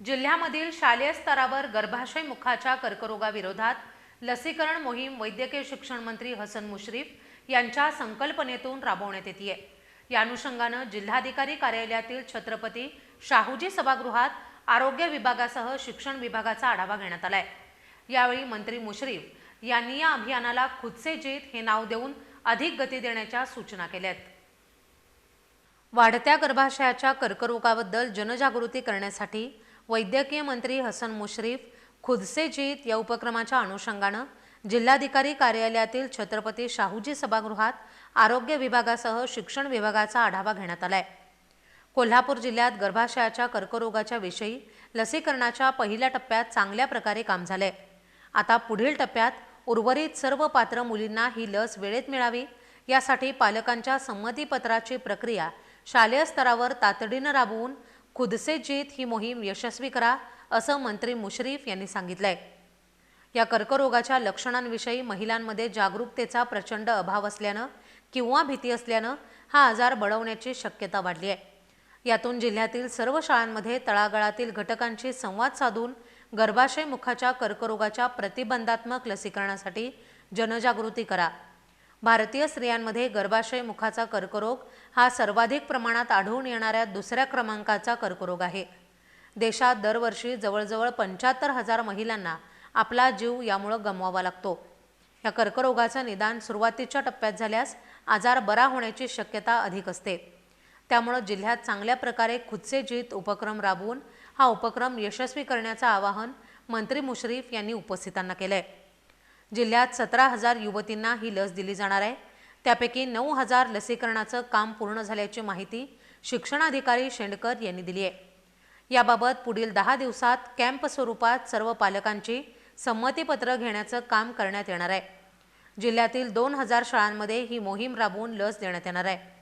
जिल्ह्यामधील शालेय स्तरावर गर्भाशय मुखाच्या कर्करोगाविरोधात लसीकरण मोहीम वैद्यकीय शिक्षण मंत्री हसन मुश्रीफ यांच्या संकल्पनेतून राबवण्यात येते या अनुषंगानं जिल्हाधिकारी कार्यालयातील छत्रपती शाहूजी सभागृहात आरोग्य विभागासह शिक्षण विभागाचा आढावा घेण्यात आलाय. यावेळी मंत्री मुश्रीफ यांनी या अभियानाला खुदसे जीत हे नाव देऊन अधिक गती देण्याच्या सूचना केल्यात. वाढत्या गर्भाशयाच्या कर्करोगाबद्दल जनजागृती करण्यासाठी वैद्यकीय मंत्री हसन मुश्रीफ खुदसे जीत या उपक्रमाच्या अनुषंगानं जिल्हाधिकारी कार्यालयातील छत्रपती शाहूजी सभागृहात आरोग्य विभागासह शिक्षण विभागाचा आढावा घेण्यात आलाय. कोल्हापूर जिल्ह्यात गर्भाशयाच्या कर्करोगाच्या विषयी लसीकरणाच्या पहिल्या टप्प्यात चांगल्या प्रकारे काम झालंय. आता पुढील टप्प्यात उर्वरित सर्व पात्र मुलींना ही लस वेळेत मिळावी यासाठी पालकांच्या संमतीपत्राची प्रक्रिया शालेय स्तरावर तातडीनं राबवून खुदसे जीत ही मोहीम यशस्वी करा असं मंत्री मुश्रीफ यांनी सांगितलंय. या कर्करोगाच्या लक्षणांविषयी महिलांमध्ये जागरूकतेचा प्रचंड अभाव असल्यानं किंवा भीती असल्यानं हा आजार बळवण्याची शक्यता वाढली आहे. यातून जिल्ह्यातील सर्व शाळांमध्ये तळागाळातील घटकांशी संवाद साधून गर्भाशय मुखाच्या कर्करोगाच्या प्रतिबंधात्मक लसीकरणासाठी जनजागृती करा. भारतीय स्त्रियांमध्ये गर्भाशय मुखाचा कर्करोग हा सर्वाधिक प्रमाणात आढळून येणाऱ्या दुसऱ्या क्रमांकाचा कर्करोग आहे. देशात दरवर्षी जवळजवळ पंच्याहत्तर हजार महिलांना आपला जीव यामुळं गमवावा लागतो. या कर्करोगाचं निदान सुरुवातीच्या टप्प्यात झाल्यास आजार बरा होण्याची शक्यता अधिक असते. त्यामुळं जिल्ह्यात चांगल्या प्रकारे खुदसे जीत उपक्रम राबवून हा उपक्रम यशस्वी करण्याचं आवाहन मंत्री मुश्रीफ यांनी उपस्थितांना केलं आहे जिल्ह्यात सतरा हजार युवतींना ही लस दिली जाणार आहे. त्यापैकी नऊ हजार लसीकरणाचं काम पूर्ण झाल्याची माहिती शिक्षणाधिकारी शेंडकर यांनी दिली आहे. याबाबत पुढील दहा दिवसात कॅम्प स्वरूपात सर्व पालकांची संमतीपत्र घेण्याचं काम करण्यात येणार आहे. जिल्ह्यातील दोन हजार शाळांमध्ये ही मोहीम राबवून लस देण्यात येणार आहे.